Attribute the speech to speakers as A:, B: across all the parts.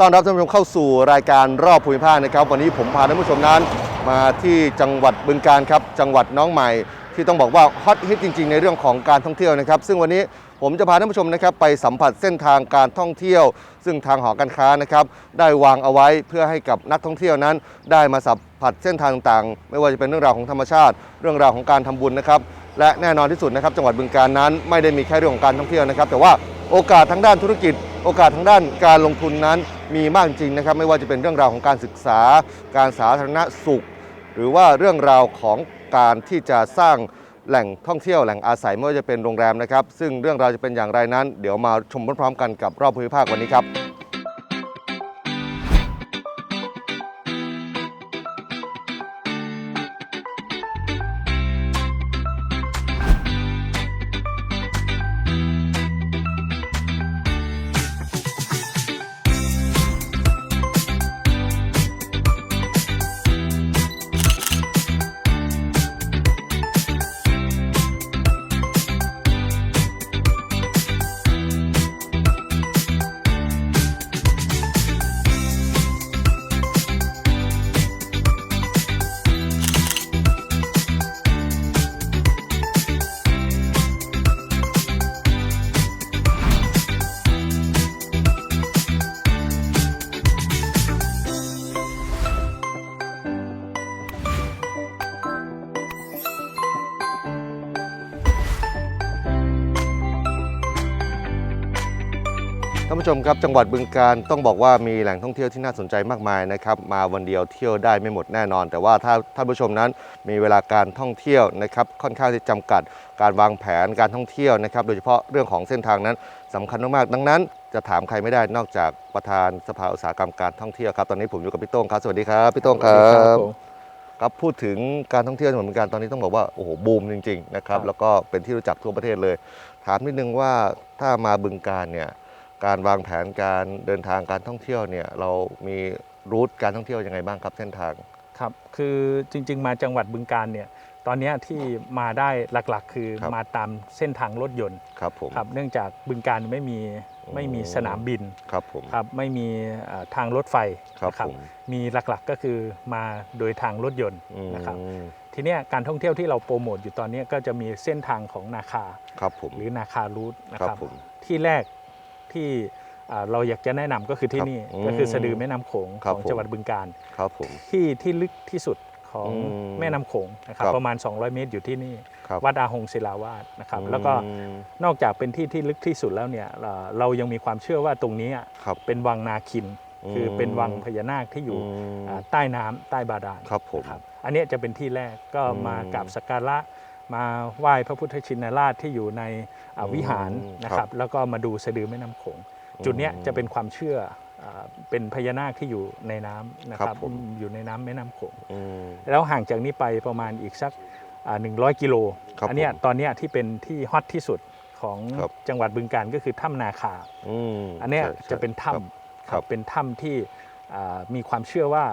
A: ต้อนรับท่านผู้ชมเข้าสู่รายการรอบภูมิภาคนะครับ วันนี้ผมพาท่านผู้ชมนั้น มาที่จังหวัดบึงการครับจังหวัดน้องใหม่ ที่ต้องบอกว่าฮอตฮิตจริง ๆ ในเรื่องของการท่องเที่ยวนะครับ ซึ่งวันนี้ผมจะพาท่านผู้ชมนะครับไปสัมผัสเส้นทางการท่องเที่ยว ซึ่งทางหอการค้านะครับได้วางเอาไว้เพื่อให้กับนักท่องเที่ยวนั้น ได้มาสัมผัสเส้นทางต่างๆ ไม่ว่าจะเป็นเรื่องราวของธรรมชาติ เรื่องราวของการทำบุญนะครับและแน่นอนที่สุดนะครับจังหวัดบึงการนั้นไม่ได้มีแค่เรื่องของการท่องเที่ยวนะครับแต่ว่า โอกาสทางด้านธุรกิจ โอกาสทางด้านการลงทุนนั้นมีมากจริงนะครับ ไม่ว่าจะเป็นเรื่องราวของการศึกษา การสาธารณสุข หรือว่าเรื่องราวของการที่จะสร้างแหล่งท่องเที่ยวแหล่งอาศัยไม่ว่าจะเป็นโรงแรมนะครับ ซึ่งเรื่องราวจะเป็นอย่างไรนั้น เดี๋ยวมาชมพร้อมๆกันกับรอบภูมิภาควันนี้ครับ ครับจังหวัดบึงการต้องบอกว่ามีแหล่งท่องเที่ยวที่น่าสนใจมากมายนะครับมาวันเดียวเที่ยวได้ไม่หมดแน่นอน แต่ว่าถ้าท่านผู้ชมนั้นมีเวลาการท่องเที่ยวนะครับค่อนข้างที่จำกัดการวางแผนการท่องเที่ยวนะครับโดยเฉพาะเรื่องของเส้นทางนั้นสำคัญมากๆดังนั้น จะถามใครไม่ได้นอกจากประธานสภาอุตสาหกรรมการท่องเที่ยวครับตอนนี้ผมอยู่กับพี่โต้งครับสวัสดีครับพี่โต้งครับ
B: ผม
A: ครับพูดถึงการท่องเที่ยวจังหวัดบึงการตอนนี้ต้องบอกว่าโอ้โหบูมจริงๆนะครับ
B: ครับ
A: แล้วก็เป็นที่รู้จักทั่วประเทศเลย ถามนิดนึงว่าถ้ามาบึงการเนี่ย การวางแผนการเดินทางการท่องเที่ยวเนี่ยเรามีรูทการท่องเที่ยวยังไงบ้างครับเส้นทาง
B: ครับ คือจริง ๆ มาจังหวัดบึงการเนี่ย ตอนเนี้ยที่มาได้หลักๆ คือ
A: ครับ
B: มาตามเส้นทางรถยนต์
A: ครับผม
B: ครับ เนื่องจากบึงการไม่มีไม่มีสนามบิน
A: ครับผม
B: ครับไม่มีเอ่อทางรถไฟ
A: ครับ
B: นะ
A: ผม
B: มีหลักๆก็คือมาโดยทางรถยนต์
A: อืม
B: นะครับ ทีเนี้ยการท่องเที่ยวที่เราโปรโมทอยู่ตอนเนี้ยก็จะมีเส้นทางของนาคา
A: ครับผม
B: หรือนาคารูทนะ
A: ค
B: ค
A: รั
B: รั
A: บบผม
B: ที่แรก ที่อ่าเราอยากจะแนะนำก็คือที่
A: ครับ
B: นี่
A: อืม
B: ก็คือสะดือแม่น้ำโขง
A: ครับ
B: ของ
A: ผม
B: จังหวัดบึงการ
A: ครับผม
B: ที่ที่ลึกที่สุดของ
A: อืม
B: แม่น้ำโขงนะครับ
A: ครับ
B: ประมาณ 200 เมตรอยู่ที่นี่
A: ครับ
B: วัดอาหงศิลาวาสนะครับ
A: อืม
B: แล้วก็นอกจากเป็นที่ที่ลึกที่สุดแล้วเนี่ยเอ่อเรายังมีความเชื่อว่าตรงนี้อะ
A: ครับ
B: เป็นวังนาคิน
A: อืม
B: คือเป็นวังพญานาคที่อยู่
A: ม
B: อ่าใต้น้ำใต้บาดาล
A: ครับผม
B: ครับอันเนี้ยจะเป็นที่แรกก็
A: อืม
B: มากราบสักการะ มาไหว้พระพุทธชินราชที่อยู่ในอ่าวิหาร
A: อืม
B: นะ
A: ค
B: ค
A: รั
B: รับบแล้วก็มาดูสะดือแม่น้ำโขงจุดเนี้ยจะเป็นความเชื่ออ่าเป็นพญานาคที่อยู่ในน้ำนะค
A: ครั
B: รับบ
A: ผม
B: อยู่ในน้ำแม่น้ำโขง
A: อืม
B: แล้วห่างจากนี้ไปประมาณอีกสักหนึ่งร้อยกิโล
A: ครับ
B: อัเนี้ย
A: ผม
B: ตอนเนี้ยที่เป็นที่ฮอตที่สุดของ
A: ครับ
B: จังหวัดบึงการก็คือถ้ำนาคา
A: อืม
B: อันเนี้ย
A: ใช่ใช่
B: จะเป็นถ้
A: ครับำครับ
B: เป็นถ้ำที่อ่ามีความเชื่อว่า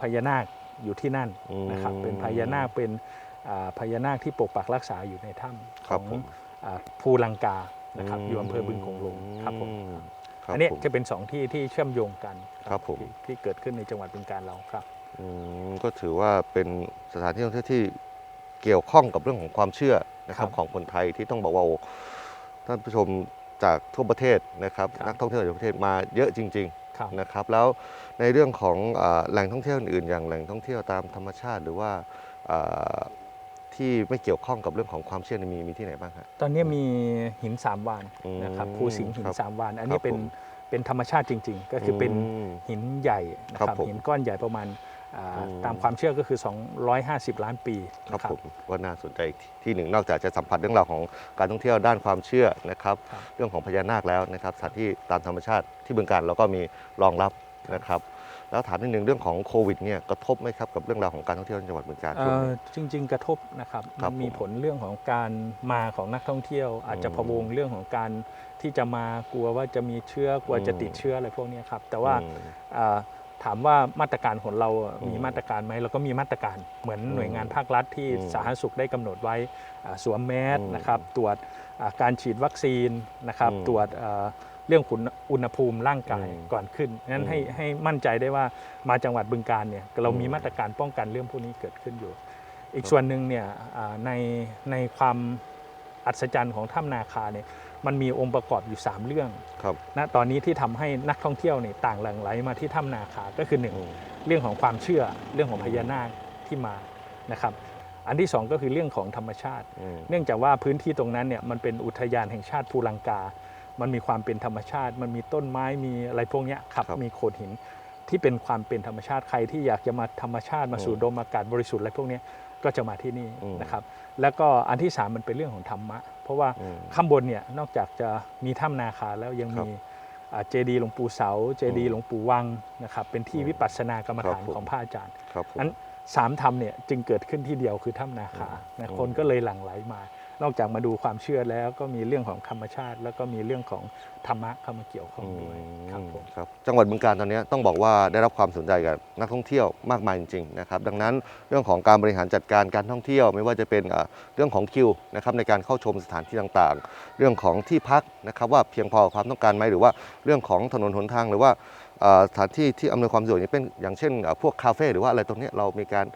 B: พญานาคอยู่ที่นั่น
A: อืม
B: นะครับเป็นพญานาคเป็นอ่า พญานาคที่ปกปักรักษาอยู่ในถ้ำ
A: ค
B: ข
A: รั
B: อบง
A: ผม
B: อ่าภูลังกานะครับอยู่อำเภอบึงคงหลงครับผม
A: ครับ
B: อันเนี้ย
A: ผม
B: จะเป็นสองที่ที่เชื่อมโยงกัน
A: ครับผม
B: ที่ที่เกิดขึ้นในจังหวัดบึงการเราครับ
A: อืมก็ถือว่าเป็นสถานที่ท่องเที่ยวที่เกี่ยวข้องกับเรื่องของความเชื่อนะครับ
B: ครับ
A: ของคนไทยที่ต้องบอกว่าโอ้ท่านผู้ชมจากทั่วประเทศนะครับ
B: ครับ
A: นักท่องเที่ยวจากประเทศมาเยอะจริง
B: ครับ
A: ๆนะครับแล้วในเรื่องของอ่าแหล่งท่องเที่ยวอื่นๆอย่างแหล่งท่องเที่ยวตามธรรมชาติ หรือว่าอ่า ที่ไม่เกี่ยวข้องกับเรื่องของความเชื่อนี่มีมีที่ไหนบ้างฮะ
B: ตอนนี้มีหินสามวาน
A: อืม
B: นะครับภูสิงห์หิน
A: ครับ
B: สามวาน อัน
A: ค
B: นี้
A: รับ
B: เป็น
A: ผม
B: เป็นธรรมชาติจริง ๆ ก็คือเป็น
A: ม
B: หินใหญ่นะค
A: ครั
B: รั
A: บบผม
B: หินก้อนใหญ่ประมาณอ่า
A: อืม
B: ตามความเชื่อก็คือ 250 ล้านปี
A: ครับ
B: นะ
A: ผมก็น่าสนใจอีกที่หนึ่งนอกจากจะสัมผัสเรื่องราวของการท่องเที่ยวด้านความเชื่อนะครับ
B: ครับ
A: เรื่องของพญานาคแล้วนะครับสถานที่ตามธรรมชาติที่บึงการเราก็มีรองรับนะครับ แล้วถามนิดนึงเรื่องของโควิดเนี่ยกระทบไหมครับกับเรื่องราวของการท่องเที่ยวในจังหวัดบึงการ
B: เอ่
A: ช่วง
B: อ
A: นี้
B: จริง ๆ กระทบนะครับ
A: ครับ
B: มันมี
A: ผม
B: ผลเรื่องของการมาของนักท่องเที่ยว อาจจะ
A: อืม
B: พะวงเรื่องของการที่จะมากลัวว่าจะมีเชื้อกลัวจะ
A: อืม
B: ติดเชื้ออะไรพวกเนี้ยครับแต่ว่า
A: อืม
B: อ่าถามว่ามาตรการของเราอะ
A: อืม
B: มีมาตรการไหมเราก็มีมาตรการเหมือน
A: อืม
B: หน่วยงานภาครัฐที่
A: อืม
B: สาธารณสุขได้กำหนดไว้อ่าสวมแมส
A: อืม
B: นะครับตรวจอ่าการฉีดวัคซีนนะครับ
A: อืม
B: ตรวจอ่า เรื่องอุณอุณหภูมิร่างกาย
A: อืม
B: ก่อนขึ้นงั้นให้
A: อืม
B: ให้มั่นใจได้ว่ามาจังหวัดบึงการเนี่ยเรามี
A: อืม
B: มาตรการป้องกันเรื่องพวกนี้เกิดขึ้นอยู่ อีกส่วนหนึ่งเนี่ยอ่าในในความอัศจรรย์ของถ้ำนาคาเนี่ยมันมีองค์ประกอบอยู่ 3 เรื่อง
A: ครับ
B: ณตอนนี้ที่ทำให้นักท่องเที่ยวเนี่ยต่างหลั่งไหลมาที่ถ้ำนาคาก็คือหนึ่ง
A: อืม
B: เรื่องของความเชื่อเรื่องของพญานาคที่มานะครับอันที่สองก็คือเรื่องของธรรมชาติ
A: อืม
B: เนื่องจากว่าพื้นที่ตรงนั้นเนี่ยมันเป็นอุทยานแห่งชาติภูลังกา มันมีความเป็นธรรมชาติ มันมีต้นไม้มีอะไรพวกเนี้ยครับ
A: ครับ
B: มีโขดหินที่เป็นความเป็นธรรมชาติใครที่อยากจะมาธรรมชาติมาสูด
A: อืม
B: ดมอากาศบริสุทธิ์อะไรพวกเนี้ยก็จะมาที่นี่
A: อืม
B: นะครับ แล้วก็อันที่สามมันเป็นเรื่องของธรรมะ เพราะว่า
A: อืม
B: ข้างบนเนี่ยนอกจากจะมีถ้ำนาคาแล้วยัง
A: ครับ
B: มีเจดีย์หลวงปู่เสา เจดีย์หลวงปู่วังนะครับเป็นที่
A: อืม
B: วิปัสสนากรรมฐาน
A: ครับผม
B: ของพระอาจารย์
A: ครับผม
B: อันสามธรรมเนี่ยจึงเกิดขึ้นที่เดียวคือถ้ำนาคา
A: อื
B: นะ
A: ม
B: คนก็เลยหลั่งไหลมา นอกจากมาดูความเชื่อแล้วก็มีเรื่องของธรรมชาติ แล้วก็มีเรื่องของธรรมะเข้ามาเกี่ยวข้องด้วยครับผม
A: ครับจังหวัดบึงการตอนนี้ต้องบอกว่าได้รับความสนใจกับนักท่องเที่ยวมากมายจริงๆนะครับดังนั้นเรื่องของการบริหารจัดการการท่องเที่ยว ไม่ว่าจะเป็นอ่าเรื่องของคิวนะครับในการเข้าชมสถานที่ต่างๆ เรื่องของที่พักนะครับว่าเพียงพอกับความต้องการไหมหรือว่าเรื่องของถนนหนทางหรือว่าอ่าสถานที่ที่อำนวยความสะดวกอย่างเป็นอย่างเช่นอ่าพวกคาเฟ่หรือว่าอะไรตรงเนี้ยเรามีการ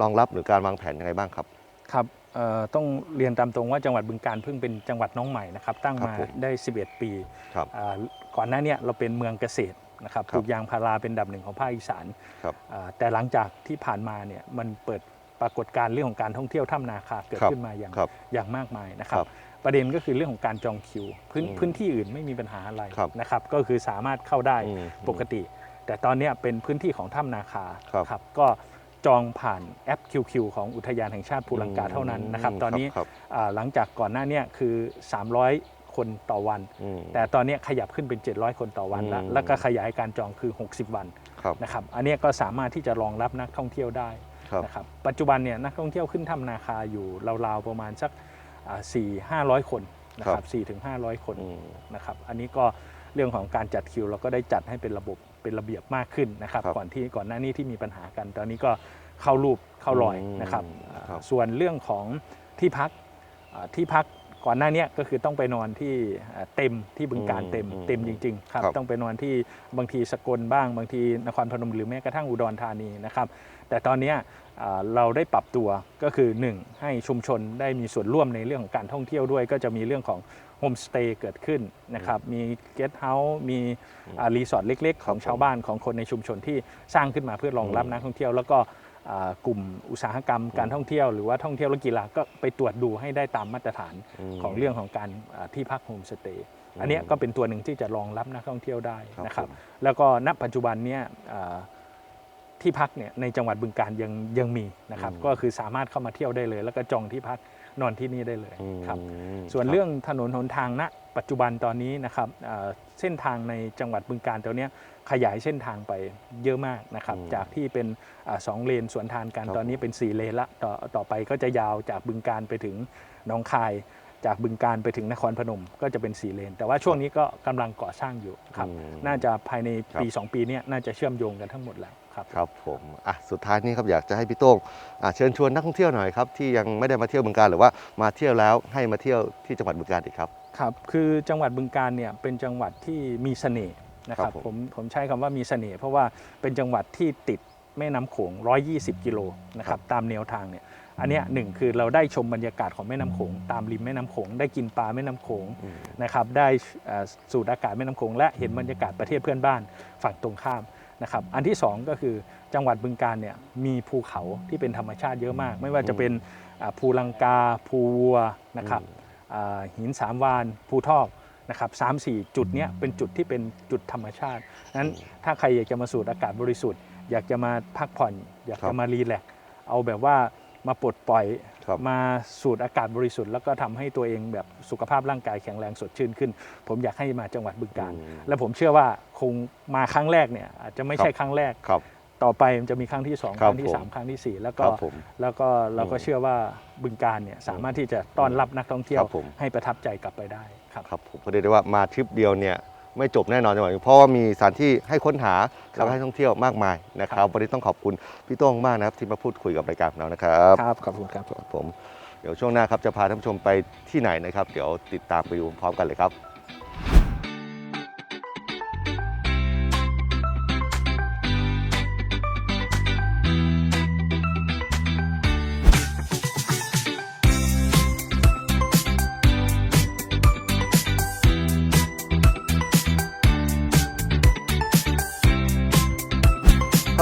A: รองรับหรือการวางแผนยังไงบ้างครับ
B: ครับเอ่อ ต้องเรียนตามตรงว่าจังหวัดบึงการเพิ่งเป็นจังหวัดน้องใหม่นะครับตั้ง
A: ครับ
B: มา
A: ผม
B: ได้ 11 ปี
A: ครับ
B: อ่าก่อนหน้าเนี้เราเป็นเมืองเกษตรนะครับ
A: ค
B: ป
A: รับ
B: ลูกยางพาราเป็นอันดับหนึ่งของภาคอีสาน
A: ครับ
B: อ่าแต่หลังจากที่ผ่านมาเนี่ยมันเปิดปรากฏการณ์เรื่องของการท่องเที่ยวถ้ำนาคาเกิด
A: ครับ
B: ขึ้นมาอย่าง
A: ครับ
B: อย่างมากมายนะครับ
A: ครับ
B: ประเด็นก็คือเรื่องของการจองคิว พื้น
A: อืม
B: พื้นที่อื่นไม่มีปัญหาอะไร
A: ครับ
B: นะครับ ก็คือสามารถเข้าได้
A: อืม
B: ปกติ แต่ตอนเนี้ยเป็นพื้นที่ของถ้ำนาคา
A: ครับ
B: ก็ จองผ่านแอป QQ ของอุทยานแห่งชาติภูลังกาเท่านั้นนะครับ ตอนนี้
A: ครับ
B: อ่าหลังจากก่อนหน้าเนี้คือ 300 คนต่อวัน
A: อืม
B: แต่ตอนเนี้ยขยับขึ้นเป็น 700 คนต่อวันแล้ว
A: อืม
B: แล้วก็ขยายการจองคือ 60 วัน
A: ครับ
B: นะครับ อันเนี้ยก็สามารถที่จะรองรับนักท่องเที่ยวได้
A: ครับ
B: นะครับ ปัจจุบันเนี่ยนักท่องเที่ยวขึ้นถ้ำนาคาอยู่ราวๆประมาณสักสี่ห้าร้อยคนนะครับสี่ถึงห้าร้อยคน
A: อืม
B: นะครับ อันนี้ก็เรื่องของการจัดคิวเราก็ได้จัดให้เป็นระบบ เป็นระเบียบมากขึ้นนะครับ
A: ครับ
B: ก่อนที่ก่อนหน้านี้ที่มีปัญหากัน ตอนนี้ก็เข้ารูปเข้ารอย
A: อืม
B: นะครับ
A: ครับ
B: ส่วนเรื่องของที่พักอ่าที่พักก่อนหน้าเนี้ก็คือต้องไปนอนที่อ่าเต็มที่บึงการ
A: อืม
B: เต็ม
A: อืม
B: เต็มจริงๆครับ
A: ครับ
B: ต้องไปนอนที่บางทีสกลบ้าง บางทีนครพนมหรือแม้กระทั่งอุดรธานีนะครับ แต่ตอนเนี้ยอ่าเราได้ปรับตัวก็คือ 1 ให้ชุมชนได้มีส่วนร่วมในเรื่องของการท่องเที่ยวด้วย ก็จะมีเรื่องของ โฮมสเตย์เกิดขึ้นนะครับ มีเกสต์เฮาส์มีรีสอร์ทเล็ก ๆ ของ
A: ครับผม
B: ชาวบ้านของคนในชุมชนที่สร้างขึ้นมาเพื่อรองรับ
A: อืม
B: นักท่องเที่ยว แล้วก็อ่ากลุ่มอุตสาหกรรมการท่องเที่ยวหรือว่าท่องเที่ยวและกีฬาก็ไปตรวจดูให้ได้ตามมาตรฐาน
A: ม
B: ของเรื่องของการอ่าที่พักโฮมสเตย์
A: อืม
B: อันเนี้ยก็เป็นตัวหนึ่งที่จะรองรับนักท่องเที่ยวได้
A: ครับ
B: นะครับ
A: ผม
B: แล้วก็ณปัจจุบันเนี่ยอ่า ที่พักเนี่ยในจังหวัดบึงการยังยังมีนะครับ
A: อืม
B: ก็คือสามารถเข้ามาเที่ยวได้เลย แล้วก็จองที่พักนอนที่นี่ได้เลย
A: อืม
B: ครับ
A: ม
B: ส่วน
A: คบ
B: เรื่องถนนหนทางณปัจจุบันตอนนี้นะครับอ่าเส้นทางในจังหวัดบึงการตัวเนี้ยขยายเส้นทางไปเยอะมากนะครับ
A: อืม
B: จากที่เป็นอาสองเลนสวนทางกัน
A: ครับ
B: ตอนนี้เป็น 4 เลนละต่อต่อไปก็จะยาวจากบึงการไปถึงหนองคายจากบึงการไปถึงนครพนมก็จะเป็น4เลน แต่ว่าช่วงนี้ก็กำลังก่อสร้างอยู่ครับ
A: อืม
B: น่าจะภายในปี
A: ครับ
B: 2ปีเนี้น่าจะเชื่อมโยงกันทั้งหมดแล้ว ครับ
A: ครับผมอะสุดท้ายนี้ครับอยากจะให้พี่โต้งอะเชิญชวนนักท่องเที่ยวหน่อยครับที่ยังไม่ได้มาเที่ยวบึงการหรือว่ามาเที่ยวแล้วให้มาเที่ยวที่จังหวัดบึงการอีกครับ
B: ครับ คือจังหวัดบึงการเนี่ยเป็นจังหวัดที่มีเสน่ห์นะค
A: ครั
B: รั
A: บบผม
B: ผมผมใช้คำว่ามีเสน่ห์เพราะว่าเป็นจังหวัดที่ติดแม่น้ำโขง 120 กิโลนะครับตามแนวทางเนี่ยอันเนี้ยหนึ่งคือเราได้ชมบรรยากาศของแม่น้ำโขง ตามริมแม่น้ำโขง ได้กินปลาแม่น้ำโขง
A: อืม
B: นะครับได้เอ่อสูดอากาศแม่น้ำโขงและเห็นบรรยากาศประเทศเพื่อนบ้านฝั่งตรงข้าม นะครับอันที่สองก็คือจังหวัดบึงการเนี่ยมีภูเขาที่เป็นธรรมชาติเยอะมาก ไม่ว่าจะเป็นอ่าภูลังกา ภูวัวนะครับอ่าหินสามวานภูทอกนะครับสามสี่จุดเนี้ยเป็นจุดที่เป็นจุดธรรมชาตินั้นถ้าใครอยากจะมาสูดอากาศบริสุทธิ์ อยากจะมาพักผ่อน อยาก
A: ครั
B: จะ
A: บ
B: มารีแลกซ์เอาแบบว่ามาปลดปล่อย
A: ครับ
B: มาสูดอากาศบริสุทธิ์แล้วก็ทำให้ตัวเองแบบสุขภาพร่างกายแข็งแรงสดชื่นขึ้น ผมอยากให้มาจังหวัดบึงการ
A: อืม
B: และผมเชื่อว่าคงมาครั้งแรกเนี่ยอาจจะไม่ใช่ครั้งแรก
A: ครับ
B: ต่อไปมันจะมีครั้งที่สอง
A: ค
B: ครับรั้งที่
A: ผม
B: สามครั้งที่สี่แล้ว
A: ค
B: ก็
A: รับผม
B: แล้วก็เราก็
A: อืม
B: เชื่อว่าบึงการเนี่ยสามารถที่จะต้อนรับนักท่องเที่ย
A: ควรับผม
B: ให้ประทับใจกลับไปได้ครับ
A: ครับผมก็เรียกได้ว่ามาทริปเดียวเนี่ย ไม่จบแน่นอนจังหวัดเพราะว่ามีสถานที่ให้ค้นหา
B: ครับ
A: แล้วก็ให้ท่องเที่ยวมากมายนะค
B: ครั
A: รับบวันนี้ต้องขอบคุณพี่โต้งมากนะครับที่มาพูดคุยกับรายการของเรานะครับ
B: ครับขอบคุณครับผม
A: ผมเดี๋ยวช่วงหน้าครับจะพาท่านผู้ชมไปที่ไหนนะครับ เดี๋ยวติดตามไปดูพร้อมกันเลยครับ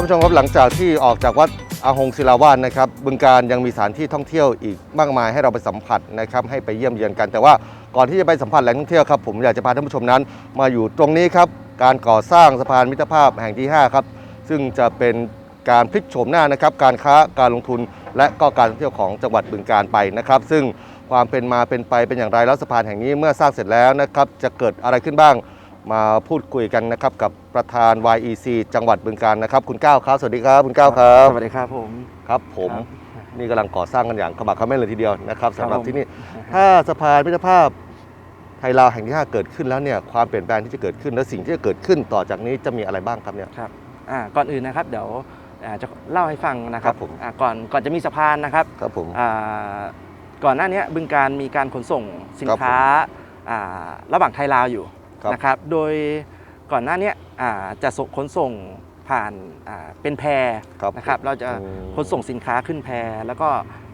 A: ผู้ชมครับหลังจากที่ออกจากวัดอาหงศิลาวาสนะครับบึงการยังมีสถานที่ท่องเที่ยวอีกมากมายให้เราไปสัมผัสนะครับให้ไปเยี่ยมเยียนกัน แต่ว่าก่อนที่จะไปสัมผัสแหล่งท่องเที่ยวครับผมอยากจะพาท่านผู้ชมนั้น มาอยู่ตรงนี้ครับการก่อสร้างสะพานมิตรภาพแห่งที่ 5 ครับ ซึ่งจะเป็นการพลิกโฉมหน้านะครับการค้าการลงทุนและก็การท่องเที่ยวของจังหวัดบึงการไปนะครับ ซึ่งความเป็นมาเป็นไปเป็นอย่างไรแล้วสะพานแห่งนี้เมื่อสร้างเสร็จแล้วนะครับจะเกิดอะไรขึ้นบ้าง มาพูดคุยกันนะครับกับประธาน YEC จังหวัดบึงการนะครับ คุณก้าวครับ สวัสดีครับ คุณก้าวครับ
C: สวัสดีครับผม
A: ครับผม
C: ครับ
A: นี่กำลังก่อสร้างกันอย่างขมักเขม้นเลยทีเดียวนะครับสำหรับ
C: ผม
A: ที่นี่ถ้าสะพานมิตรภาพไทยลาวแห่งที่ 5 เกิดขึ้นแล้วเนี่ยความเปลี่ยนแปลงที่จะเกิดขึ้น และสิ่งที่จะเกิดขึ้นต่อจากนี้จะมีอะไรบ้างครับเนี่ย
C: ครับอ่าก่อนอื่นนะครับเดี๋ยวอ่าจะเล่าให้ฟังนะครั
A: ครับบผม
C: อ่าก่อนก่อนจะมีสะพานนะครับ
A: ครับผม
C: อ่าก่อนหน้านี้บึงการมีการขนส่งสิน
A: ครับผม
C: ค้าอ่าระหว่างไทยลาวอยู่
A: ครับ
C: นะครับ โดยก่อนหน้านี้อ่าจะส่งขนส่งผ่านอ่าเป็นแพ
A: ครับ
C: นะครับ เราจะ
A: อืม
C: ขนส่งสินค้าขึ้นแพแล้วก็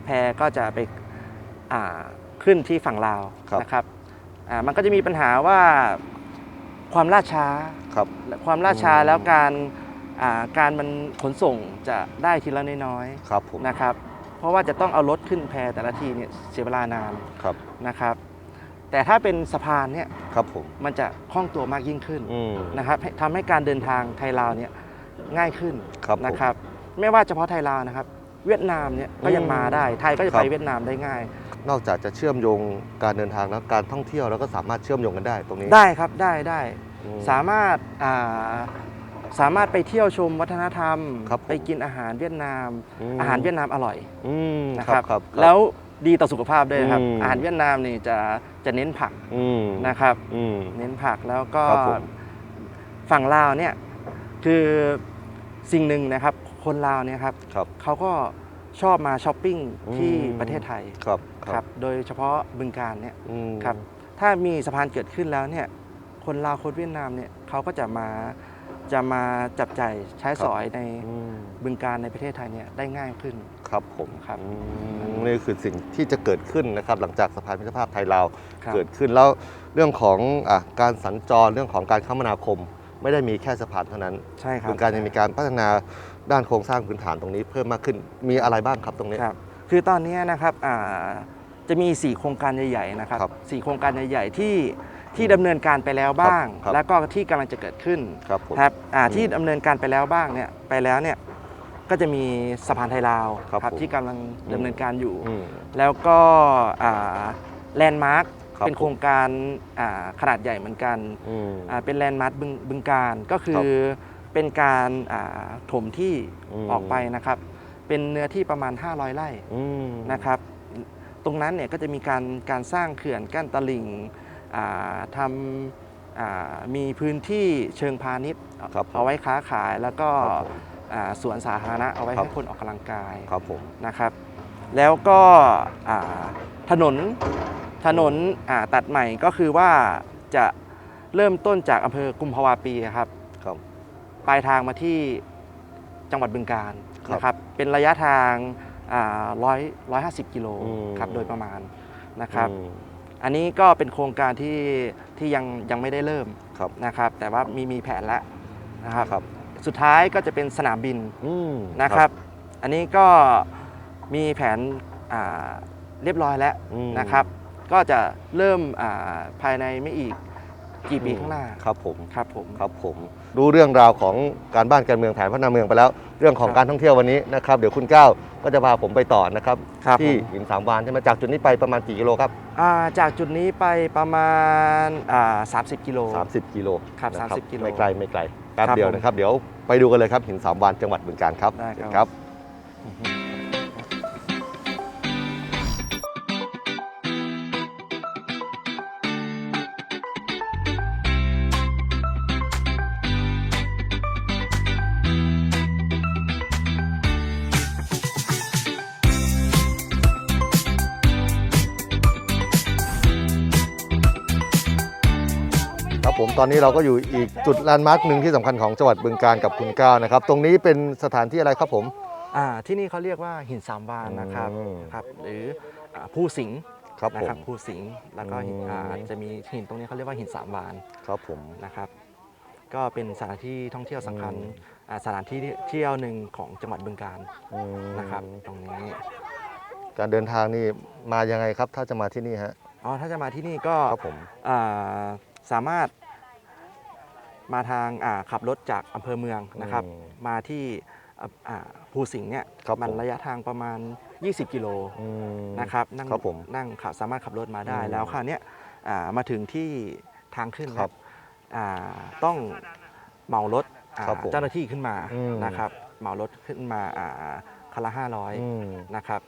C: แพก็จะไปอ่าขึ้นที่ฝั่งลาว
A: ครับ
C: นะครับอ่ามันก็จะมีปัญหาว่าความล่าช้า
A: ครับ
C: ความล่าช้า
A: อืม
C: แล้วการอ่าการมันขนส่งจะได้ทีละน้อย
A: ครับผม
C: ๆนะครับ เพราะว่าจะต้องเอารถขึ้นแพแต่ละทีเนี่ยเสียเวลานาน
A: ครับ
C: นะครับ แต่ถ้าเป็นสะพานเนี่ย
A: ครับผม
C: มันจะคล่องตัวมากยิ่งขึ้น
A: อืม
C: นะครับให้ทำให้การเดินทางไทยลาวเนี่ยง่ายขึ้น
A: ครับผม
C: นะครับ ไม่ว่าเฉพาะไทยลาวนะครับ เวียดนามเนี่ยก็ยัง
A: อืม
C: มาได้ ไทยก็จะ
A: ครั
C: ไป
A: บ
C: เวียดนามได้ง่าย
A: นอกจากจะเชื่อมโยงการเดินทางแล้วการท่องเที่ยวแล้วก็สามารถเชื่อมโยงกันได้ตรงนี้
C: ได้ครับได้ได้
A: อืม
C: สามารถอ่าสามารถไปเที่ยวชมวัฒนธรรม
A: ครับผม
C: ไปกินอาหารเวียดนาม
A: ม
C: อาหารเวียดนามอร่อย
A: อืม
C: นะ
A: ค
C: ค
A: รั
C: รั
A: บบครับ
C: แล้ว ดีต่อสุขภาพด้วยครับ
A: อืม
C: อาหารเวียดนามนี่จะจะเน้นผัก
A: อืม
C: นะครับ
A: อืม
C: เน้นผักแล้วก็
A: ครับผม
C: ฝั่งลาวเนี่ยคือสิ่งหนึ่งนะครับ คนลาวเนี่ยครับ
A: ครับ
C: เขาก็ชอบมาช้อปปิ้งที่
A: อืม
C: ประเทศไทย
A: ครับ
C: ครับโดยเฉพาะบึงการเนี่ย
A: อืม
C: ครับถ้ามีสะพานเกิดขึ้นแล้วเนี่ยคนลาวคนเวียดนามเนี่ยเขาก็จะมาจะมาจับจ่ายใช้สอยใน
A: อืม
C: บึงการในประเทศไทยเนี่ยได้ง่ายขึ้น
A: ครับผม
C: ครับ
A: อืมนี่คือสิ่งที่จะเกิดขึ้นนะครับ หลังจากสะพานมิตรภาพไทยลาว
C: ครับ
A: เกิดขึ้นแล้วเรื่องของอะการสัญจรเรื่องของการคมนาคม ไม่ได้มีแค่สะพานเท่านั้น
C: ใช่ครับ
A: บึงการยังมีการพัฒนาด้านโครงสร้างพื้นฐานตรงนี้เพิ่มมากขึ้นมีอะไรบ้างครับตรงนี้
C: ครับคือตอนนี้นะครับอ่าจะมี 4 โครงการใหญ่ๆนะครับ
A: ครับ
C: สี่โครงการใหญ่ๆที่ที่ดำเนินการไปแล้วบ้าง
A: ครับ
C: แล้วก็ที่กำลังจะเกิดขึ้น
A: ครับผม
C: ครับอ่า
A: อืม
C: ที่ดำเนินการไปแล้วบ้างเนี่ยไปแล้วเนี่ย ก็จะมีสะพานไทยลาว
A: ครับผม
C: ที่กำลังดำเนินการอยู่
A: อืม
C: แล้วก็แลนด์มาร์ค
A: ครับ
C: เป็นโครงการอ่าขนาดใหญ่เหมือนกัน
A: อืม
C: อ่าเป็นแลนด์มาร์คบึงบึงการก็คื
A: ครั
C: อบเป็นการอ่าถมที่
A: อืม
C: ออกไปนะครับ เป็นเนื้อที่ประมาณ 500 ไร่
A: อืม
C: นะครับ ตรงนั้นเนี่ยก็จะมีการการสร้างเขื่อนกั้นตลิ่งอ่าทำอ่ามีพื้นที่เชิงพาณิชย์
A: ครับผม
C: เอาไว้ค้าขายแล้วก็
A: ครับผม
C: อ่า สวนสาธารณะเอาไว้
A: ครับ
C: ให้คนออกกำลังกาย
A: ครับผม
C: นะครับ แล้วก็อ่าถนนถนนอ่าตัดใหม่ก็คือว่าจะเริ่มต้นจากอำเภอกุมภาวาปีครับ
A: ครับ
C: ปลายทางมาที่จังหวัดบึงการ
A: ครับ
C: นะครับเป็นระยะทางร้อยร้อยห้าสิบกิโล
A: อืม
C: ครับโดยประมาณนะครับ
A: อืม
C: อันนี้ก็เป็นโครงการที่ที่ยังยังไม่ได้เริ่ม
A: ครับ
C: นะครับ แต่ว่ามีมีแผนแล้วนะครับ
A: ครับ
C: สุดท้ายก็จะเป็นสนามบิน
A: อืม
C: นะครับ อันนี้ก็มีแผนอ่าเรียบร้อยแล้ว
A: อืม
C: นะครับ ก็จะเริ่มอ่าภายในไม่อีก กี่ปีข้างหน้า
A: ครับผม
C: ครับผม
A: ครับผมรู้เรื่องราวของการบ้านการเมืองแผนพัฒนาเมืองไปแล้ว เรื่องของ
C: ครับ
A: การท่องเที่ยววันนี้นะครับเดี๋ยวคุณก้าวก็จะพาผมไปต่อนะครับ
C: ครับ
A: ที่
C: ผม
A: หินสามวานใช่ไหมจากจุดนี้ไปประมาณกี่กิโลครับ
C: อ่าจากจุดนี้ไปประมาณอ่า30กิโล
A: 30กิโล
C: ครับ
A: นะ
C: 30กิโล
A: ไม่ไกลไม่ไกลแป๊บ
C: ครับ
A: เดียว
C: ผม
A: นะครับ เดี๋ยวไปดูกันเลยครับหินสามวานจังหวัดบึงกาฬครับ
C: ได้ครับ
A: ตอนนี้เราก็อยู่อีกจุดแลนด์มาร์คหนึ่งที่สำคัญของจังหวัดบึงกาฬกับคุณก้าวนะครับ ตรงนี้เป็นสถานที่อะไรครับผม
C: อ่าที่นี่เขาเรียกว่าหินสามวานนะครับ
A: อืม
C: ครับ หรืออ่าผู้สิงห์
A: ครับ
C: นะ
A: ผ
C: ครั
A: ม
C: บผู้สิงห์แล้วก็หิน
A: อืม
C: อ่าจะมีหินตรงนี้เขาเรียกว่าหินสามวาน
A: ครับผม
C: นะครับ ก็เป็นสถานที่ท่องเที่ยวสำคัญ
A: อืม
C: อ่าสถานที่เที่ยวหนึ่งของจังหวัดบึงกาฬ
A: อืม
C: นะครับตรงนี้
A: การเดินทางนี่มายังไงครับ ถ้าจะมาที่นี่ฮะ
C: อ๋อถ้าจะมาที่นี่ก็
A: ครับผม
C: อ่าสามารถ มาทางอ่าขับรถจากอำเภอเมืองนะครับ
A: อืม
C: มาที่อ่าอ่าภูสิงห์เนี่ย
A: ครับ
C: มัน
A: ผม
C: ระยะทางประมาณ 20 กิโล
A: อืม
C: นะครับนั่ง
A: ครับผม
C: นั่งขับสามารถขับรถมาได้
A: อืม
C: แล้วคราวเนี้ยอ่ามาถึงที่ทางขึ้น
A: ครับ
C: อ่าต้องเหมารถอ่า
A: ครับผม
C: เจ้าหน้าที่ขึ้นมา
A: อืม
C: นะครับเหมารถขึ้นมาอ่าคันละ
A: อืม
C: 500นะครับ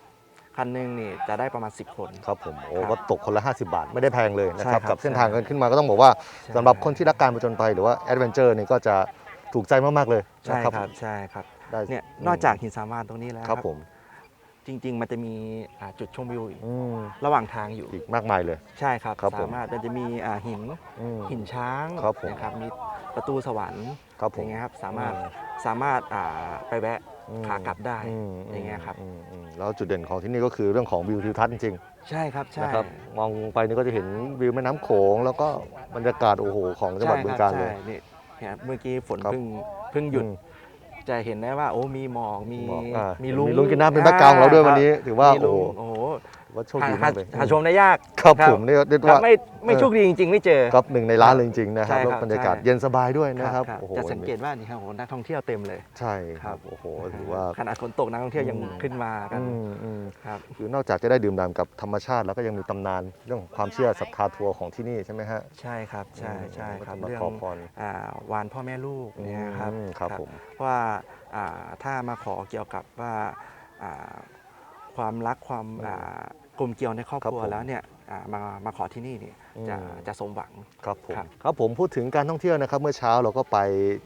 C: คันหนึ่งนี่จะได้ประมาณ 10 คน
A: ครับผมโอ้
C: ครับ
A: ก็ตกคนละ 50 บาท ไม่ได้แพงเลยนะครับ
C: ใช่ครับ
A: กับเส้นทางกันขึ้นมาก็ต้องบอกว่า
C: ใช่
A: สำหรับคนที่รักการผจญภัยหรือว่าแอดเวนเจอร์นี่ก็จะถูกใจมาก ๆ เลย
C: ใช่
A: นะครับ
C: ใช่ครับ
A: ได้
C: เนี่ยนอกจากหินสามวานตรงนี้แล้ว
A: ครับผม
C: จริง ๆ มันจะมีอ่าจุดชมวิวอีก
A: อืม
C: ระหว่างทางอยู่
A: อีกมากมายเลย
C: ใช่ครับ
A: ครับผม
C: สามารถมันจะมีอ่าหิน
A: อืม
C: หินช้าง
A: ครับผม
C: นะครับมีประตูสวรรค์
A: ครับผ
C: อ
A: ม
C: ย่างเงี้ยครับสามารถ
A: อืม
C: สามารถอ่าไปแวะ
A: อืม
C: ขากลับได้
A: อืม
C: อย่างเงี้ยครับ
A: อืมอืมแล้วจุดเด่นของที่นี่ก็คือเรื่องของวิวทิวทัศน์จริง
C: ใช่ครับ
A: ๆ
C: ใช่
A: นะครับมองไปนี่ก็จะเห็นวิวแม่น้ำโขง แล้วก็บรรยากาศโอ้โหของจังหวัดบึงกาฬเลย
C: ใช่นี่เนี่ยเมื่อกี้ฝน
A: ครับ
C: เพิ่งเพิ่งหยุด
A: อืม
C: จะเห็นได้ว่าโอ้มีหมอกมี
A: บอกอ่า
C: มี
A: มี
C: ลุง
A: ลุงกินน้ำเป็นแบ็คกราวด์ของเราด้วยวันนี้
C: อ่
A: ถือว่า
C: มีลุง
A: โอ้โห
C: โอ้โห
A: ว่าโชค
C: หา
A: ดี
C: หามา
A: กเลย
C: หาชมได้ยาก
A: ครับผมนี่เรียก
C: ครับ
A: ว่า
C: ไม่ไม่
A: เออ
C: โชคดีจริง ๆ ไม่เจอ
A: ครับหนึ่งในร้านเลยจริงๆนะครับ
C: ใช่
A: แล้ว
C: ครับ
A: บรรยากาศ
C: ใช่
A: เย็นสบายด้วยนะครับ
C: ครับ
A: โอ้โห
C: จะสังเกตว่านี่ครับโอ้โหนักท่องเที่ยวเต็มเลย
A: ใช่ครับโอ้โหถือว่า
C: ขนาดฝนตกนักท่องเที่ยวยัง
A: อืม
C: ขึ้นมากัน
A: อืมอืม
C: ครับ
A: คือนอกจากจะได้ดื่มด่ำกับธรรมชาติ แล้วก็ยังมีตำนานเรื่องของความเชื่อศรัทธาทัวร์ของที่นี่ใช่ไหมฮะ
C: ใช่ครับใช่ใช่
A: อืม
C: ครับ
A: ก็จะมา
C: เรื่อง
A: ขอพร
C: อ่าวานพ่อแม่ลูกเนี่ยครับ
A: อืมครับผม
C: ว่าอ่าถ้ามาขอเกี่ยวกับว่าอ่าความรักความ
A: อืม
C: อ่า กลมเกลียวในครอบ
A: ครับ
C: ครัว
A: ผม
C: แล้วเนี่ยอ่ามามาขอที่นี่เนี่ยจะ
A: อืม
C: จะสมหวัง
A: ครับผม
C: ครับ
A: ครับผมพูดถึงการท่องเที่ยวนะครับ เมื่อเช้าเราก็ไป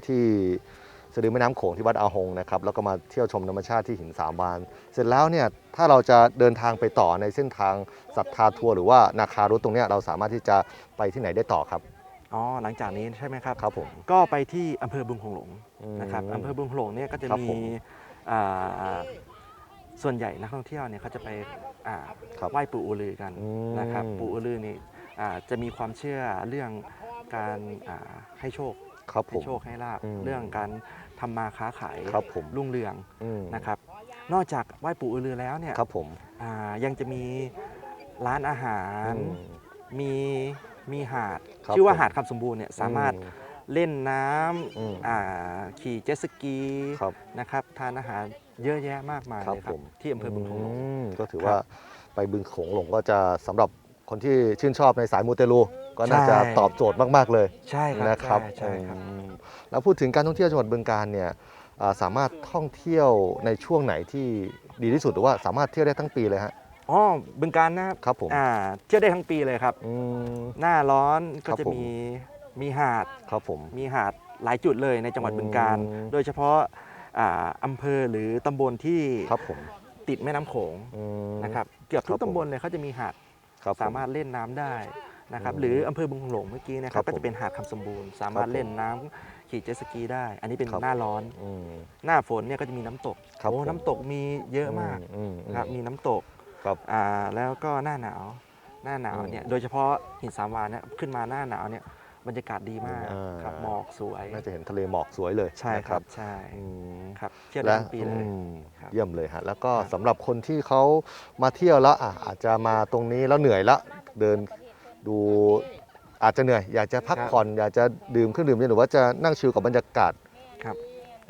A: ที่สะดือแม่น้ำโขงที่วัดอาหงนะครับแล้วก็มาเที่ยวชมธรรมชาติที่หินสามวาน เสร็จแล้วเนี่ยถ้าเราจะเดินทางไปต่อในเส้นทางศรัทธาทัวร์หรือว่านาคารุตตรงเนี้ยเราสามารถที่จะไปที่ไหนได้ต่อครับ
C: อ๋อหลังจากนี้ใช่ไหมครับ
A: ครับผม
C: ก็ไปที่อำเภอบึงโขงหลง
A: ม
C: นะครับอำเภอบึงโขงหลงเนี่ยก็จะ
A: ครับ
C: มี
A: ผม
C: อ่า ส่วนใหญ่นักท่องเที่ยวเนี่ยเขาจะไปอ่า
A: ครับ
C: ไหว้ปู่อือลือกัน
A: อืม
C: นะครับ ปู่อือลือนี่อ่าจะมีความเชื่อเรื่องการอ่าให้โชค
A: ครับผ
C: ให้
A: ม
C: โชคให้ลาบ
A: อืม
C: เรื่องการทำมาค้าขาย
A: ครับผม
C: รุ่งเรือง
A: อืม
C: นะครับ นอกจากไหว้ปู่อือลือแล้วเนี่ย
A: ครับผม
C: อ่ายังจะมีร้านอาหาร
A: อืม
C: มีมีหาด
A: ครับ
C: ชื่อว่า
A: ผม
C: หาดคำสมบูรณ์เนี่ยสามารถ
A: อื
C: เล่นน้
A: อืมำ
C: อ่าขี่เจ็ตสกี
A: ครับ
C: นะครับทานอาหาร เยอะแยะมากมาย
A: ครับ
C: เลยครั
A: ผ
C: บ
A: ม
C: ที่อำเภอบึงโขงหลง
A: อืมก็ถือ
C: ครับ
A: ว่าไปบึงโขงหลงก็จะสำหรับคนที่ชื่นชอบในสายมูเตลูก็น่าจะ
C: ใช่
A: ตอบโจทย์มากๆเลย
C: ใช่ครับ
A: นะครับ
C: ใช่ใช่ครับ
A: อืมแล้วพูดถึงการท่องเที่ยวจังหวัดบึงกาฬเนี่ยอ่าสามารถท่องเที่ยวในช่วงไหนที่ดีที่สุดหรือว่าสามารถเที่ยวได้ทั้งปีเลยฮะ
C: อ๋อบึงการนะครับ
A: ครับผม
C: อ่าเที่ยวได้ทั้งปีเลยครับ
A: อืม
C: หน้าร้อนก็
A: ครับ
C: จะ
A: ผม
C: มีมีหาด
A: ครับผม
C: มีหาดหลายจุดเลยในจังหวัด
A: อืม
C: บึงการโดยเฉพาะ อ่าอำเภอหรือตำบลที่
A: ครับผม
C: ติดแม่น้ำโขง
A: อืม
C: นะครับ เกือบทุ
A: ครั
C: ก
A: บผม
C: ตำบลเลยเขาจะมีหาด
A: ครับผ
C: สามารถเล่นน้ำได้นะครับ
A: อืม
C: หรืออำเภอบึงโขงหลงเมื่อกี้นะค
A: ครั
C: รั
A: บบผม
C: ก็จะเป็นหาดคำสมบูรณ์ สามารถ
A: ครับผม
C: เล่นน้ำขี่เจ็ตสกีได้ อันนี้เป็น
A: ครับ
C: หน้าร้อน
A: อืม
C: หน้าฝนเนี่ยก็จะมีน้ำตก
A: ครับ
C: โอ้
A: ผม
C: น้ำตกมีเยอะมาก
A: อืมอืม
C: ครับมีน้ำตก
A: ครับ
C: อ่าแล้วก็หน้าหนาว หน้าหนาว
A: อืม
C: เนี่ยโดยเฉพาะหินสามวานเนี่ยขึ้นมาหน้าหนาวเนี่ย บรรยากาศดีมาก
A: อ่า
C: ครับหมอกสวย
A: น่าจะเห็นทะเลหมอกสวยเลย
C: ใช่
A: นะ
C: ครับใช่
A: อืม
C: ครับเที่ยวได้
A: และ
C: ทั้งปีเลย
A: อืม
C: ครับ
A: เยี่ยมเลยฮะแล้วก็
C: ครับ
A: สำหรับคนที่เขามาเที่ยวแล้วอะอาจจะมาตรงนี้แล้วเหนื่อยละเดินดูอาจจะเหนื่อย อยากจะพักผ่อนอยากจะดื่มเครื่องดื่มเย็นหรือว่าจะนั่งชิลกับบรรยากาศ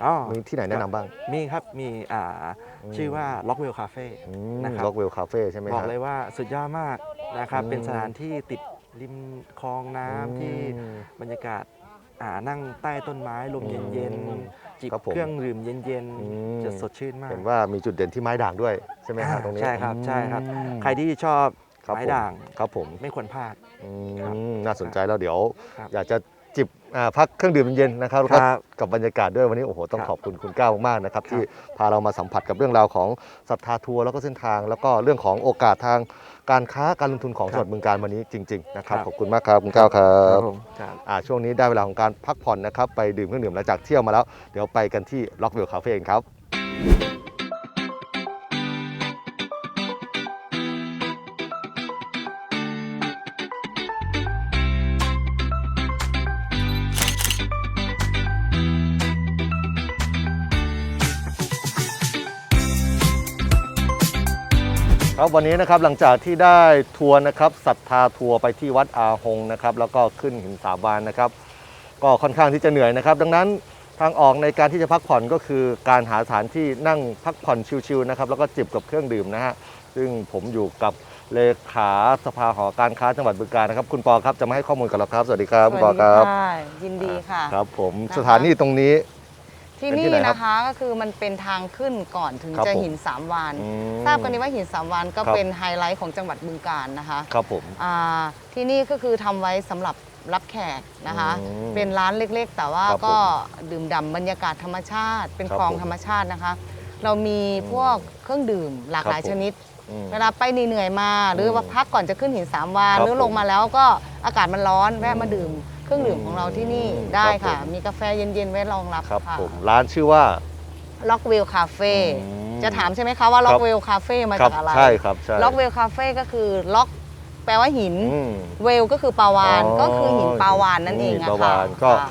C: อ๋อ
A: มีที่ไหนแนะนำบ้าง
C: มีครับมีอ่าชื่อว่า Lockwell Cafe นะครับ
A: ล็อกเวลคาเฟ่ใช่ไหม
C: บอก
A: ฮะ
C: เลยว่าสุดยอดมากนะครับ
A: อืม
C: เป็นสถานที่ติด ริมคลองน้ำที่
A: อืม
C: บรรยากาศอ่านั่งใต้ต้นไม้ลม
A: อืม
C: เย็นๆจิบ
A: ครับผม
C: เครื่องดื่มเย็น
A: อืม
C: ๆจะสดชื่นมาก
A: เห็นว่ามีจุดเด่นที่ไม้ด่างด้วยใช่ไหมฮะ
C: อ่า
A: ตรงนี้
C: ใช่ครับใช่ครับ
A: อืม
C: ใครที่ชอบ
A: ครับ
C: ไม้
A: ผม
C: ด่าง
A: ครับผม
C: ไม่ควรพลาด
A: อื
C: ครับ
A: มน่าสนใจแล้วเดี๋ยว
C: ครับ
A: อยากจะจิบ อ่าพักเครื่องดื่มเย็นๆนะครับแล้วก็
C: ครับ
A: กับบรรยากาศด้วยวันนี้โอ้โหต้อง
C: ครับ
A: ขอบคุณคุณก้าวมากๆนะครับ
C: ครับ
A: ที่พาเรามาสัมผัสกับเรื่องราวของศรัทธาทัวร์แล้วก็เส้นทาง แล้วก็เรื่องของโอกาสทางการค้าการลงทุนของ
C: ค
A: จั
C: รับ
A: งหวัดบึงการวันนี้จริงๆนะครับ
C: ครับ
A: ขอบคุณมากครับคุณก้าวครับ
C: ผมครับ
A: อ่าช่วงนี้ได้เวลาของการพักผ่อนนะครับ ไปดื่มเครื่องดื่มหลังจากเที่ยวมาแล้ว เดี๋ยวไปกันที่ล็อกเวลคาเฟ่กันครับ ครับวันนี้นะครับหลังจากที่ได้ทัวร์นะครับศรัทธาทัวร์ไปที่วัดอาหงนะครับแล้วก็ขึ้นหินสาบานนะครับ ก็ค่อนข้างที่จะเหนื่อยนะครับ ดังนั้นทางออกในการที่จะพักผ่อนก็คือการหาสถานที่นั่งพักผ่อนชิลๆนะครับแล้วก็จิบกับเครื่องดื่มนะฮะซึ่งผมอยู่กับเลขาสภาหอการค้าจังหวัดบึงกาฬนะครับ คุณปอครับจะมาให้ข้อมูลกับเราครับสวัสดีครับคุณปอครับ
D: สวัสดีค่ะยินดีค่ะ
A: ครับผม
D: นะคะ
A: สถานีตรงนี้
D: ที่
A: เป็นที่
D: นี่
A: ไหนครับ
D: นะคะก็คือมันเป็นทางขึ้นก่อนถึง
A: ครับ
D: จะ
A: ผม
D: หินสามวาน
A: อืม
D: ทราบกันดีว่าหินสามวานก็
A: ครับ
D: เป็นไฮไลท์ของจังหวัดบึงกาฬนะคะ
A: ครับผม
D: อ่าที่นี่ก็คือทำไว้สำหรับรับแขกนะคะ
A: อืม
D: เป็นร้านเล็กๆ แต่ว่า
A: ครับผม
D: ก็ดื่มด่ำบรรยากาศธรรมชาติ เป็น
A: ครับ
D: คลอง
A: ผม
D: ธรรมชาตินะคะ เรามีพวกเครื่องดื่มหลากหลาย
A: ครับผม
D: ชนิด
A: อืม
D: เวลาไปเหนื่อยๆมา หรือว่าพักก่อนจะขึ้นหินสามวาน
A: ครับ
D: หรือลง
A: ผม
D: มาแล้วก็อากาศมันร้อนแวะมาดื่ม เครื่องดื่มของเราที่นี่
A: อืม
D: ได้
A: ครั
D: ค่ะ
A: บผม
D: มีกาแฟเย็นๆไว้รองรับ
A: ครับ
D: ค่ะ
A: ผมร้านชื่อว่า
D: ล็อกเวลคาเฟ่
A: อืม
D: จะถามใช่ไหมคะว่าล็อกเวลคาเฟ่มา
A: ครั
D: จากอะไร
A: ใช่ครับใช่
D: ล็อกเวลคาเฟ่ก็คือล็อกแปลว่าหิน
A: อืม
D: เวลก็คือปลาวาน
A: อ๋อ
D: ก็คือหินปลาวานนั่นเอง
A: หิน
D: อะ
A: ปลา
D: ค่ะ
A: วาฬก็
D: ค่ะ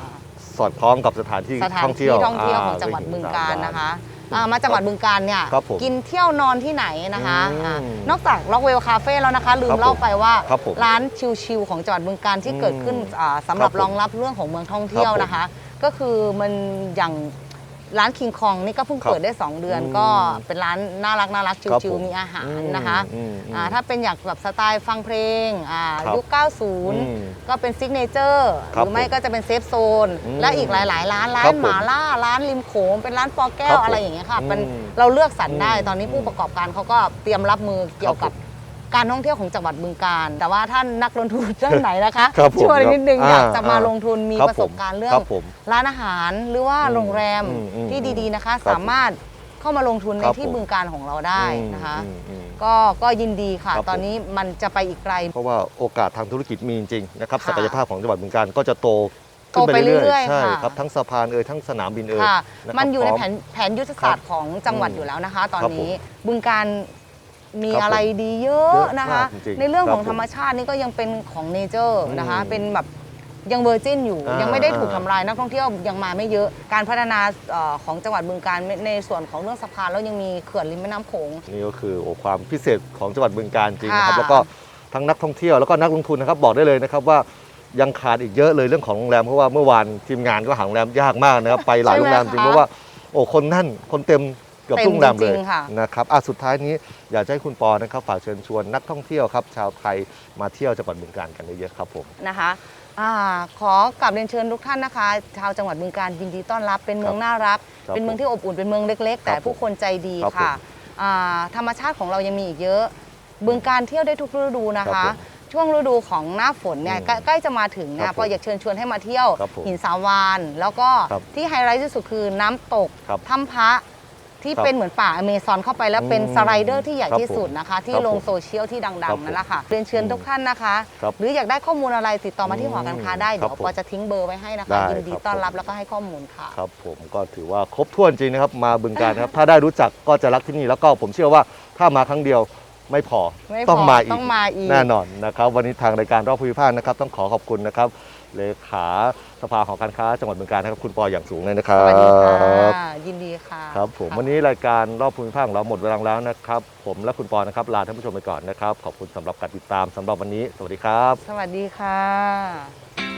A: สอดคล้องกับสถานที่
D: สถาน
A: ท่อง
D: ที่
A: เที่ยว
D: ท่องเที่ยวของาจังหวัด
A: คือ
D: บึ
A: หิ
D: ง
A: น
D: กาฬ
A: สมว
D: นะคะ อ่ามาจังหวัดบึงกาฬเนี่ย
A: ครับผม
D: กินเที่ยวนอนที่ไหนนะคะ
A: อืม
D: อ่านอกจากล็อกเวลคาเฟ่แล้วนะคะ ลื
A: ครั
D: ม
A: บ
D: เล่าไปว่า
A: ครับผม
D: ร้านชิลๆของจังหวัดบึงกาฬที่
A: อืม
D: เกิดขึ้นอ่าสำหรับ
A: ครับผม
D: รองรับเรื่องของเมืองท่องเที่ยว
A: ครับผม
D: นะคะ ก็คือมันอย่าง ร้านคิงคองนี่ก็เพิ่ง
A: ครับ
D: เปิดได้ 2 เดือน
A: อืม
D: ก็เป็นร้านน่ารักน่ารัก
A: ครับ
D: ชิ
A: ผ
D: ล
A: ม
D: ๆมีอาหาร
A: อืม
D: นะคะ
A: อืมอืม
D: อ่าถ้าเป็นอยากแบบสไตล์ฟังเพลงอ่า
A: ครับ
D: ยุค
A: อืม
D: 90 ก็เป็นซิกเนเจอร์ห
A: ครับ
D: รือไม่ก็จะเป็นเซฟโซน
A: อืม
D: และอีกหลาย ๆ ร้านร้า
A: ครั
D: น
A: บผม
D: หมาล่าร้านริมโขงเป็นร้านปอแก้
A: ครั
D: ว
A: บผม
D: อะไรอย่างเงี้ยค่ะเป็น
A: อืม
D: เราเลือกสรรได้
A: อืม
D: ตอนนี้ผู้ประกอบการเขาก็เตรียมรับมือเกี่ยวกับ
A: ครับผม
D: การท่องเที่ยวของจังหวัดบึงกาฬแต่ว่าท่านนักลงทุนท่านไหนนะคะ
A: ครับผม
D: ช่วยนิดนึง
A: ครับ
D: อยากจะมา
A: อ่า
D: ลงทุนมี
A: ครับ
D: ประสบการณ์เรื่อ
A: ค
D: ง
A: รับผม
D: ร้านอาหารหรือว่า
A: อืม
D: โรงแรม
A: อืมอืม
D: ที่ดีๆนะคะ
A: ครับ
D: สามารถเข้ามาลงทุนใน
A: ครับ
D: ที่
A: ผม
D: บึงการของเราได้นะคะ
A: อืมอืม
D: ก็ก็ยินดีค่ะ
A: ครับผม
D: ตอนนี้มันจะไปอีกไกล
A: เพราะว่าโอกาสทางธุรกิจมีจริงๆนะครับ
D: ค่ะ
A: ศักยภาพของจังหวัดบึงกาฬก็จะโตขึ้น
D: โตไปเรื่อยๆ
A: ใช่
D: ค่ะ
A: ครับทั้งสะพานเอ่ยทั้งสนามบินเอ่ย
D: ค่ะะ
A: ครับ
D: มันอยู่ใน
A: พร้
D: แผนแผนยุทธศาสตร์ของจังหวัดอยู่แล้วนะคะ ตอน
A: ครับผม
D: นี้บึงการ มี
A: ครับผม
D: อะไรดีเยอะ
A: เยอะ
D: นะคะ
A: มากจริงๆ
D: ในเรื่องของ
A: ครับผม
D: ธรรมชาตินี่ก็ยังเป็นของเนเจอร์นะคะ
A: อืม
D: เป็นแบบยังเวอร์จินอยู่
A: อ่ายั
D: ยังไม่ได้ถูกทำลายนักท่องเที่ยวยังมาไม่เยอะการพัฒนาเอ่อของจังหวัดบึงการในส่วนของเรื่องสะพานแล้วยังมีเขื่อนริมแม่น้ำโขง
A: นี่ก็คือโอ้ความพิเศษของจังหวัดบึงกาฬจริงนะครับ
D: ค่ะ
A: แล้วก็ทั้งนักท่องเที่ยวแล้วก็นักลงทุนนะครับบอกได้เลยนะครับว่ายังขาดอีกเยอะเลยเรื่องของโรงแรมเพราะว่าเมื่อวานทีมงานก็หาโรงแรมยากมากนะครับไปหลายโรงแรมจริงเพราะว่าโอ้คนแนั่นคนเต็ม เกือบทุกโรงแรมเลย
D: เต็มจริงๆค่ะ
A: นะครับอะสุดท้ายนี้อยากจะให้คุณปอนะครับฝากเชิญชวนนักท่องเที่ยวครับชาวไทยมาเที่ยวจังหวัดบึงกาฬกันเยอะๆครับผม
D: นะคะอาขอกลับเรียนเชิญทุกท่านนะคะ ชาวจังหวัดบึงการยินดีต้อนรับเป็นเมืองน่ารัก
A: ครับ
D: เป็นเมืองที่อบอุ่นเป็นเมืองเล็ก ๆ แต่
A: ครับผม
D: ผู้คนใจดี
A: ครับ
D: ค่ะ
A: ผม
D: อ่าธรรมชาติของเรายังมีอีกเยอะ บึงการเที่ยวได้ทุกฤดูนะ
A: ครั
D: คะ
A: บผม
D: ช่วงฤดูของหน้าฝนเนี่ย
A: อืม
D: ใกล้ใกล้จะมาถึง
A: ครั
D: นะ
A: บผม
D: ปออยากเชิญชวนให้มาเที่ยว
A: ครับผม
D: หินสาวาน แล้วก็
A: ครับ
D: ที่ไฮไลท์ที่สุดคือน้ำตก
A: ครับ
D: ถ้ำพระ ที่
A: ครับ
D: เป็นเหมือนป่าอเมซอนเข้าไปแล้วเป็น
A: อืม
D: สไลเดอร์ที่ใหญ่
A: ครับ
D: ที่สุดนะคะ ที่
A: ครับ
D: ลง
A: ผม
D: โซเชียลที่
A: ครั
D: ดั
A: บ
D: ง
A: ผม
D: ๆนั่นแหละค่ะเรียนเชิญทุกท่านนะคะ
A: ครับ
D: หรืออยากได้ข้อมูลอะไรติดต่อมาที่หอการค้าได้
A: ครั
D: เดี๋
A: บ
D: ยว
A: ผม
D: ปอจะทิ้งเบอร์ไว้ให้นะคะ
A: ได้
D: ยินดี
A: ครับ
D: ต้อนรับ
A: ผม
D: แล้วก็ให้ข้อมูลค่ะ
A: ครับผมก็ถือว่าครบถ้วนจริงนะครับ มาบึงการนะครับ ถ้าได้รู้จักก็จะรักที่นี่แล้วก็ผมเชื่อว่าถ้ามาครั้งเดียวไม่พอ
D: ไม่พอ
A: ต้องมาอีก
D: ต้องมาอีก
A: แน่นอนนะครับ วันนี้ทางรายการรอบภูมิภาคนะครับ ต้องขอขอบคุณนะครับเลขาส ภาหอการค้าจังหวัดบึงการนะครับคุณปออย่างสูงเลยนะครั
D: ส
A: บ
D: วัสดีค่ะยินดีค่ะ
A: ครับผมะวันนี้รายการรอบภูมิภาคของเราหมดเวลาแล้วนะครับ ผมและคุณปอนะครับลาท่านผู้ชมไปก่อนนะครับ ขอบคุณสำหรับการติดตามสำหรับวันนี้ สวัสดีครับ
D: สวัสดีค่ะ